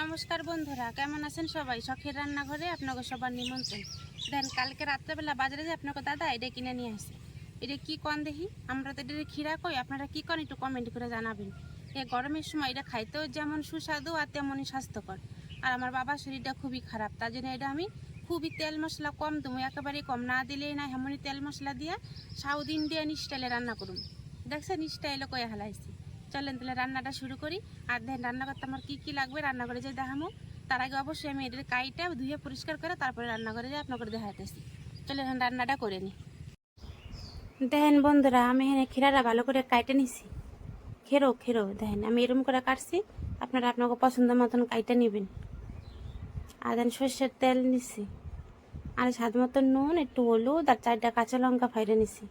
নমস্কার বন্ধুরা, কেমন আছেন সবাই? শখের রান্নাঘরে আপনাকে সবার নিমন্ত্রণ। দেন, কালকে রাত্রেবেলা বাজারে যে আপনাকে দাদা এটা কিনে নিয়ে আসে। এটা কি কন দেখি? আমরা তো এটা খিরা কই, আপনারা কি কন একটু কমেন্ট করে জানাবেন। এই গরমের সময় এটা খাইতেও যেমন সুস্বাদু আর তেমনই স্বাস্থ্যকর। আর আমার বাবার শরীরটা খুবই খারাপ, তার জন্য এটা আমি খুবই তেল মশলা কম দেবো, একেবারে কম। না দিলেই না, এমনই তেল মশলা দিয়া সাউথ ইন্ডিয়ান স্টাইলে রান্না করুন। দেখছেন স্টাইলে কয়ে হালাইছি। চলেন তাহলে রান্নাটা শুরু করি। আর দেখেন রান্না করতে আমার কী কী লাগবে রান্না করে যে দেখামো, তার আগে অবশ্যই আমি এটার কাইটা ধুয়ে পরিষ্কার করে তারপরে রান্না করে যাই, আপনাকে দেখাইতেছি চলে এখন রান্নাটা করে নিই দেখেন বন্ধুরা, আমি এখানে ক্ষীরাটা ভালো করে কাইটে নিছি। খেরো খেরো দেখেন আমি এরকম করে কাটছি, আপনারা আপনাকে পছন্দ মতন কাইটে নেবেন। আর দেন সর্ষের তেল নিছি। আর স্বাদ মতো নুন, একটু হলুদ, আর চারটা কাঁচা লঙ্কা ফাইরে নিছি।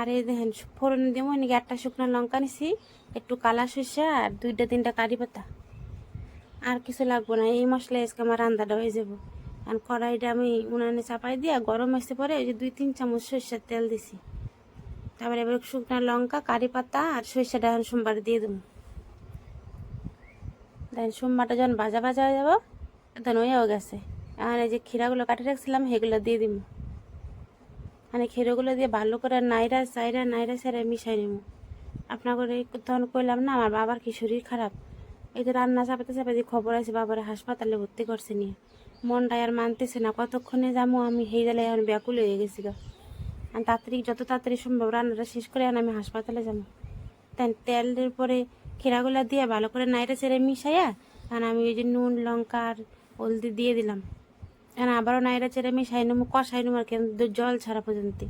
আর এই দেখেন, ফোড়ন দিব নাকি একটা শুকনো লঙ্কা নিছি, একটু কালা সরষা আর দুইটা তিনটা কারি পাতা। আর কিছু লাগবো না, এই মশলা আজকে আমার রান্নাটা হয়ে যাব। আর কড়াইটা আমি উনানে চাপাই দিয়ে গরম আসতে পরে ওই যে দুই তিন চামচ সরষের তেল দিছি। তারপরে এবার শুকনো লঙ্কা, কারি পাতা আর সরষেটা এখন সোমবার দিয়ে দেবো। দেখেন, সোমবারটা যখন ভাজা ভাজা হয়ে যাব, তখন হয়েও গেছে। এখন এই যে ক্ষীরাগুলো কাটে রাখছিলাম, সেগুলো দিয়ে দিব। মানে ক্ষীরগুলো দিয়ে ভালো করে নাইরা চাইরা নাইরা সাইরা মিশাই নেব আপনার করে তখন কইলাম না, আমার বাবার কি শরীর খারাপ? এই তো রান্না চাপাতে চাপাতে খবর আছে, বাবার হাসপাতালে ভর্তি করছে নিয়ে। মনটা আর মানতেছে না, কতক্ষণে যাব আমি, সেই জালে এখন ব্যাকুল হয়ে গেছি গা। আর তাড়াতাড়ি, যত তাড়াতাড়ি সম্ভব রান্নাটা শেষ করে এখন আমি হাসপাতালে যাব তাই তেলের পরে খেরাগুলা দিয়ে ভালো করে নাইরা ছেড়ে মিশাইয়া, আর আমি ওই যে নুন, লঙ্কা আর হলদি দিয়ে দিলাম। এখন আবারও নাইরা মিশাই নেব কষাই নেব আর কি জল ছাড়া পর্যন্ত।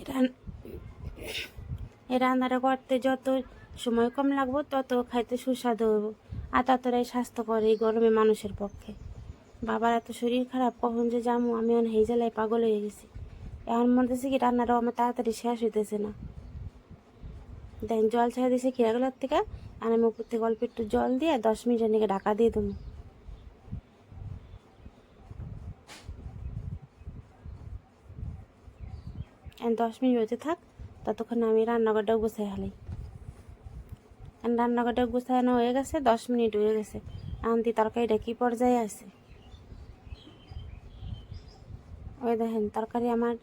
এটা এই রান্নাটা করতে যত সময় কম লাগবো, তত খাইতে সুস্বাদু হইব। আর ততটাই স্বাস্থ্যকর এই গরমে মানুষের পক্ষে। বাবার এত শরীর খারাপ, কখন যে যাব আমি এখন হেই জ্বালায় পাগল হয়ে গেছি। এখন মনে হচ্ছে কি রান্নাটাও আমার তাড়াতাড়ি শেষ হইতেছে না। দেন জল ছেড়ে দিয়েছি খিরাগুলোর থেকে, আর আমি উপর থেকে অল্প একটু জল দিয়ে দশ মিনিটের দিকে ঢাকা দিয়ে দেবো। দশ মিনিট হতে থাক, ততক্ষণ আমি রান্নাঘরটা গুছাই হালাই রান্নাঘরটা গুছানো হয়ে গেছে, দশ মিনিট হয়ে গেছে। আনতি তরকারিটা কি পর্যায়ে আছে? ওই দেখেন, তরকারি আমার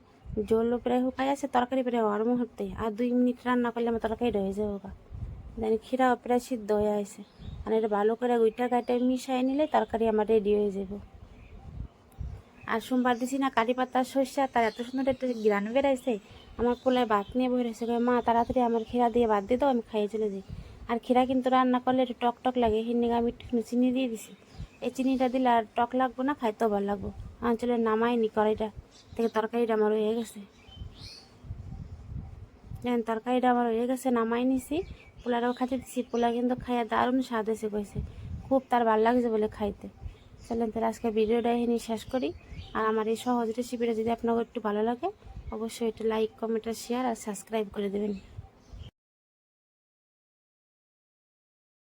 জলও প্রায় শুকাই আছে, তরকারি প্রায় হওয়ার মুহূর্তে। আর দুই মিনিট রান্না করলে আমার তরকারিটা হয়ে যাব গা। দেন ক্ষীরাও প্রায় সিদ্ধ হয়ে আছে। আর এটা ভালো করে গুইটা গাইটা মিশাই নিলে তরকারি আমার রেডি হয়ে যাব। আর সোমবার দিছি না কারি পাতা সর্ষা তার এত সুন্দর একটা গ্রান বেড়াইছে। আমার পোলায় ভাত নিয়ে বসে রয়েছে। মা, তাড়াতাড়ি আমার ক্ষীরা দিয়ে ভাত দিয়ে দাও আমি খাইয়ে চলে যাই। আর ক্ষীরা কিন্তু রান্না করলে একটু টক টক লাগে হিন্দিকে আমি একটু চিনি দিয়ে দিছি। এই চিনিটা দিলে আর টক লাগবো না, খাইতেও ভালো লাগবো। আঞ্চলে নামাইনি কড়াইটা থেকে তরকারিটা আমার হয়ে গেছে। যেন তরকারিটা আমার হয়ে গেছে, নামাই নিছি। পোলাটাও খাইতে দিছি। পোলা কিন্তু খাইয়া দারুণ স্বাদ এসে কইছে। খুব তার ভালো লাগছে বলে খাইতে। চলেন তাহলে আজকে ভিডিওটা এখানে শেষ করি। আর আমার এই সহজ রেসিপিটা যদি আপনাকে একটু ভালো লাগে, অবশ্যই একটু লাইক কমেন্ট শেয়ার আর সাবস্ক্রাইব করে দেবেন।